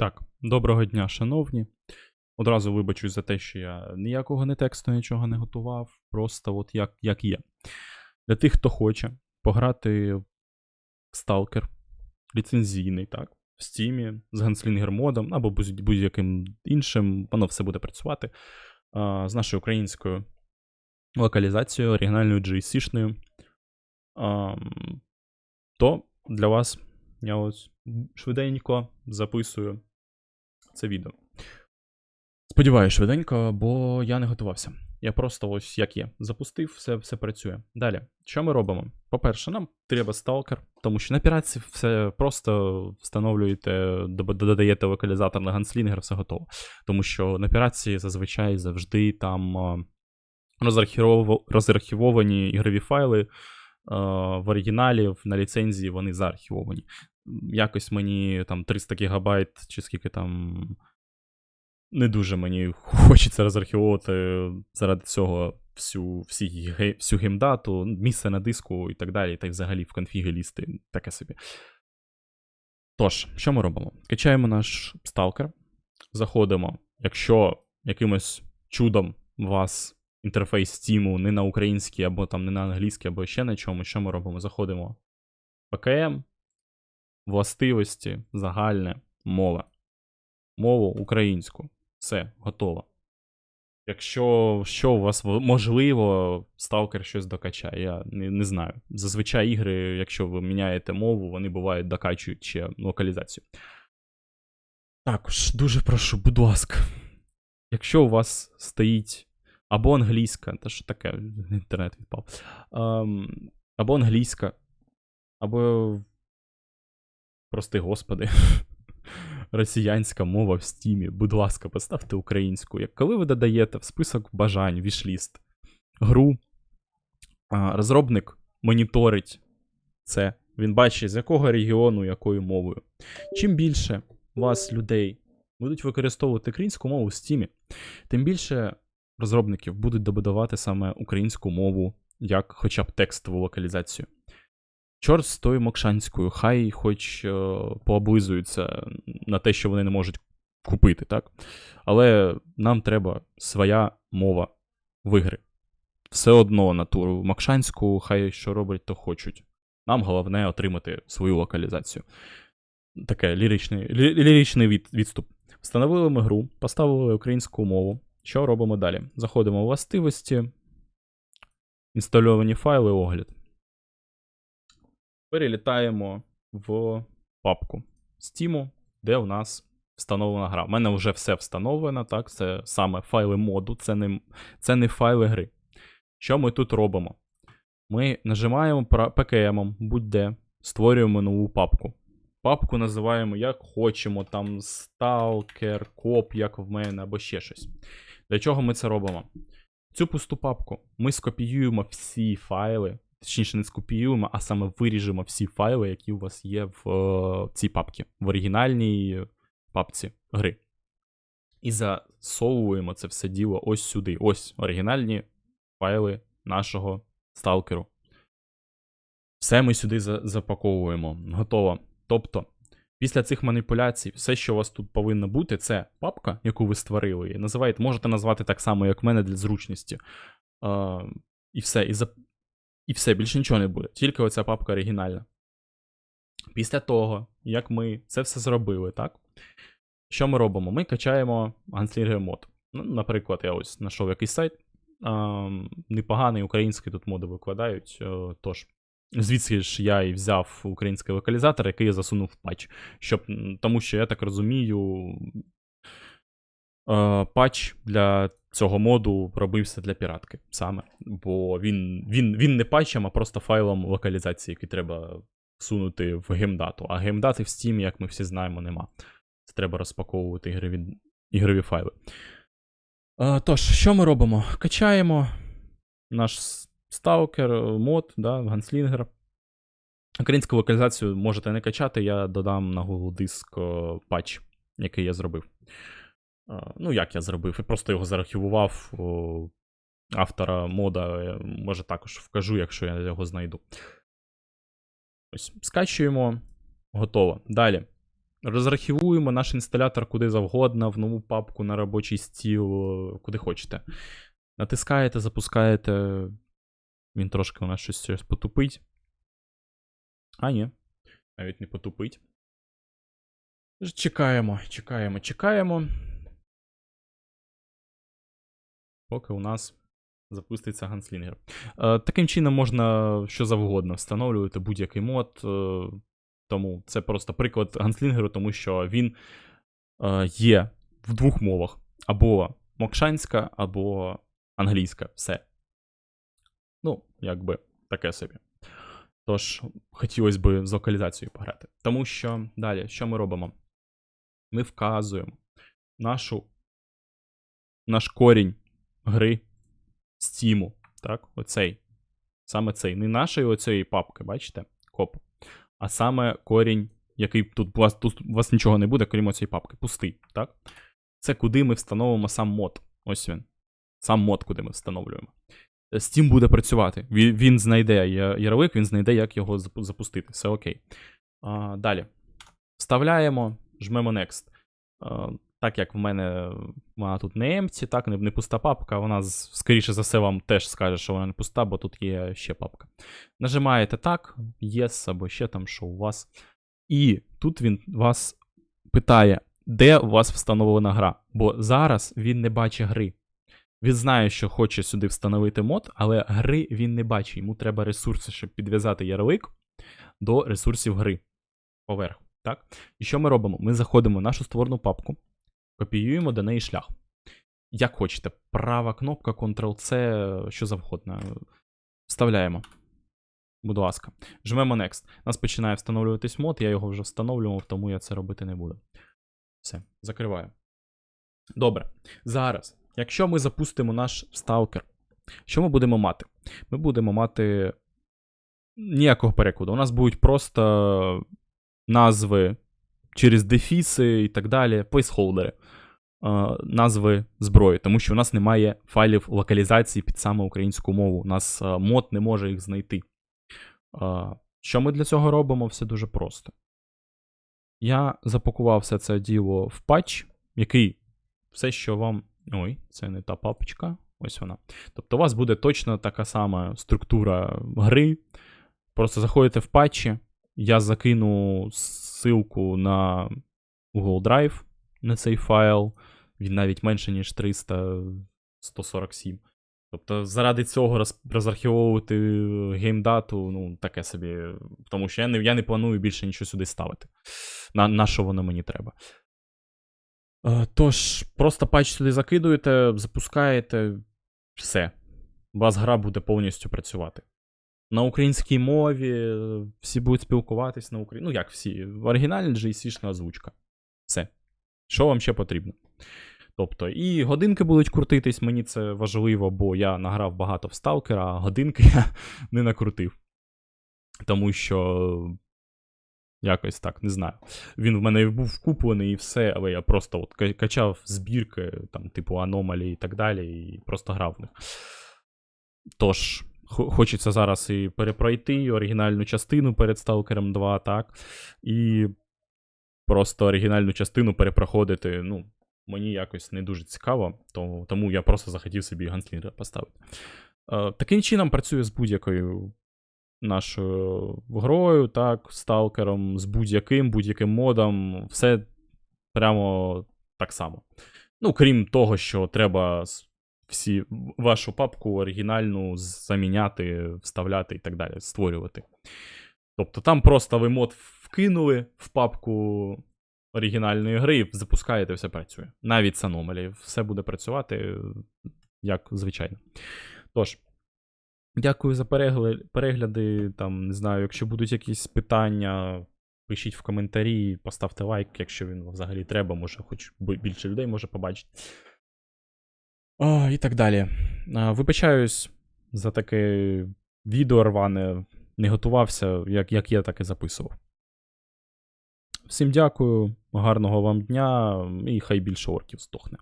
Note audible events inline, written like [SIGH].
Так, доброго дня, шановні. Одразу вибачусь за те, що я ніякого не тексту, нічого не готував, просто от як, як є. Для тих, хто хоче пограти в Stalker ліцензійний, так, в Steam з Ганслінгер модом або будь- будь-яким іншим, воно все буде працювати а, з нашою українською локалізацією, оригінальною GSC-шною. Ам, то для вас я ось швиденько записую це відео. Сподіваюсь, швиденько, бо я не готувався. Я просто ось як є. Запустив, все, все працює. Далі, що ми робимо? По-перше, нам треба сталкер, тому що на піратці все просто встановлюєте, додаєте локалізатор на ганслінгер, все готово. Тому що на піратці зазвичай завжди там а, розархівовані ігрові файли. В оригіналі на ліцензії вони заархівовані. Якось мені там 300 гігабайт, чи скільки там не дуже мені хочеться розархівувати заради цього всю, всі, всю геймдату, місце на диску і так далі, та й взагалі в конфіги лізти, таке собі. Тож, що ми робимо? Качаємо наш сталкер, заходимо. Якщо якимось чудом у вас інтерфейс Steam не на український, або там не на англійський, або ще на чому, що ми робимо? Заходимо в ПКМ, властивості, загальне, мова. Мову українську. Все, готово. Якщо що у вас можливо, сталкер щось докачає, я не, не знаю. Зазвичай ігри, якщо ви міняєте мову, вони бувають докачують ще локалізацію. Також дуже прошу, будь ласка. Якщо у вас стоїть або англійська, та що таке, інтернет відпав. Ем, або англійська, або. Прости господи. [LAUGHS] Росіянська мова в стімі. Будь ласка, поставте українську. Як коли ви додаєте в список бажань, вішліст, гру, розробник моніторить це. Він бачить, з якого регіону, якою мовою. Чим більше вас, людей, будуть використовувати українську мову в стімі, тим більше розробників будуть добудувати саме українську мову, як хоча б текстову локалізацію. Чорт з тою мокшанською, хай хоч е, пооблизуються на те, що вони не можуть купити, так? Але нам треба своя мова в ігри. Все одно на ту мокшанську, хай що роблять, то хочуть. Нам головне отримати свою локалізацію. Таке ліричний, лі- ліричний від, відступ. Встановили ми гру, поставили українську мову. Що робимо далі? Заходимо в властивості, інстальовані файли, огляд. Перелітаємо в папку Steam, де у нас встановлена гра. У мене вже все встановлено, так, це саме файли моду, це не, це не файли гри. Що ми тут робимо? Ми нажимаємо PKM, будь-де, створюємо нову папку. Папку називаємо як хочемо, там Stalker, Коп, як в мене, або ще щось. Для чого ми це робимо? Цю пусту папку ми скопіюємо всі файли, точніше, не скопіюємо, а саме виріжемо всі файли, які у вас є в е, цій папці, в оригінальній папці гри. І засовуємо це все діло ось сюди. Ось оригінальні файли нашого сталкеру. Все ми сюди за- запаковуємо. Готово. Тобто, після цих маніпуляцій, все, що у вас тут повинно бути, це папка, яку ви створили. Називаєте, можете назвати так само, як в мене для зручності. Е, і все. І. і все, більше нічого не буде. Тільки оця папка оригінальна. Після того, як ми це все зробили, так? Що ми робимо? Ми качаємо Gunslinger мод. Ну, наприклад, я ось знайшов якийсь сайт. А, непоганий український тут моди викладають. е, Тож, звідси ж я і взяв український локалізатор, який я засунув в патч. Щоб, тому що я так розумію, е, патч для цього моду робився для піратки саме. Бо він, він, він не патчем, а просто файлом локалізації, який треба всунути в геймдату. А геймдати в Steam, як ми всі знаємо, нема. Це треба розпаковувати ігрові, ігрові файли. Е, тож, що ми робимо? Качаємо наш сталкер, мод, да, ганслінгер. Українську локалізацію можете не качати, я додам на Google диск е, патч, який я зробив. Е, Ну, як я зробив? Я просто його заархівував. о, Автора мода, е, може також вкажу, якщо я його знайду. Ось, скачуємо. Готово. Далі. Розархівуємо наш інсталятор куди завгодно, в нову папку на робочий стіл, куди хочете. Натискаєте, запускаєте. Він трошки у нас щось потупить. А, ні. Навіть не потупить. Чекаємо, чекаємо, чекаємо. Поки у нас запуститься ганслінгер. Е, таким чином можна що завгодно встановлювати будь-який мод. Е, тому це просто приклад ганслінгеру, тому що він е, є в двох мовах: або мокшанська, або англійська. Все. Ну, якби таке собі. Тож, хотілося б з локалізацією пограти. Тому що далі, що ми робимо? Ми вказуємо нашу, наш корінь гри Steam. Так, оцей. Саме цей. Не нашої оцієї папки, бачите? Коп. А саме корінь, який тут у вас, тут у вас нічого не буде, крім цієї папки. Пустий. Так? Це куди ми встановимо сам мод. Ось він. Сам мод, куди ми встановлюємо. Steam буде працювати. Він, він знайде ярлик, він знайде, як його запустити. Все окей. А, далі. Вставляємо, жмемо Next. А, так як в мене вона тут не empty, так, не, не пуста папка, вона скоріше за все вам теж скаже, що вона не пуста, бо тут є ще папка. Нажимаєте так, Yes, або ще там, що у вас. І тут він вас питає, де у вас встановлена гра. Бо зараз він не бачить гри. Він знає, що хоче сюди встановити мод, але гри він не бачить. Йому треба ресурси, щоб підв'язати ярлик до ресурсів гри поверх. Так? І що ми робимо? Ми заходимо в нашу створену папку, копіюємо до неї шлях. Як хочете, права кнопка, Ctrl-C, що завгодно. Вставляємо. Будь ласка. Жмемо Next. У нас починає встановлюватись мод, я його вже встановлював, тому я це робити не буду. Все, закриваю. Добре. Зараз, якщо ми запустимо наш сталкер, що ми будемо мати? Ми будемо мати ніякого перекладу. У нас будуть просто назви через дефіси і так далі, плейсхолдери. Назви зброї, тому що у нас немає файлів локалізації під саме українську мову. У нас е, мод не може їх знайти. Е, Що ми для цього робимо? Все дуже просто. Я запакував все це діло в патч, який все, що вам. Ой, це не та папочка. Ось вона. Тобто у вас буде точно така сама структура гри. Просто заходите в патчі. Я закину ссылку на Google Drive на цей файл. Він навіть менше, ніж 300 147. Тобто, заради цього роз, розархівовувати геймдату, ну, таке собі. Тому що я не, я не планую більше нічого сюди ставити. На, на що воно мені треба. Е, Тож, просто патч сюди закидуєте, запускаєте, все. У вас гра буде повністю працювати. На українській мові всі будуть спілкуватись на Україні. Ну, як всі, в оригіналі GC-шна озвучка. Все. Що вам ще потрібно? Тобто, і годинки будуть крутитись, мені це важливо, бо я награв багато в сталкера, а годинки я [LAUGHS] не накрутив. Тому що. Якось так, не знаю. Він в мене був куплений і все, але я просто от качав збірки, там, типу аномалі і так далі, і просто грав в них. Тож, хочеться зараз і перепройти оригінальну частину перед Stalker 2, так. І просто оригінальну частину перепроходити, ну, мені якось не дуже цікаво, тому, тому я просто захотів собі ганслінгера поставити. Е, таким чином працює з будь-якою нашою грою, так, сталкером, з будь-яким, будь-яким модом, все прямо так само. Ну, крім того, що треба всі вашу папку оригінальну заміняти, вставляти і так далі, створювати. Тобто там просто ви мод вкинули в папку оригінальної гри і запускаєте, все працює. Навіть з аномалі. Все буде працювати як звичайно. Тож, дякую за перегляди. Там, не знаю, якщо будуть якісь питання, пишіть в коментарі, поставте лайк, якщо він взагалі треба, може, хоч більше людей може побачити. І так далі. Вибачаюсь за таке відео рване. Не готувався, як, як я, так і записував. Всім дякую, гарного вам дня і хай більше орків здохне.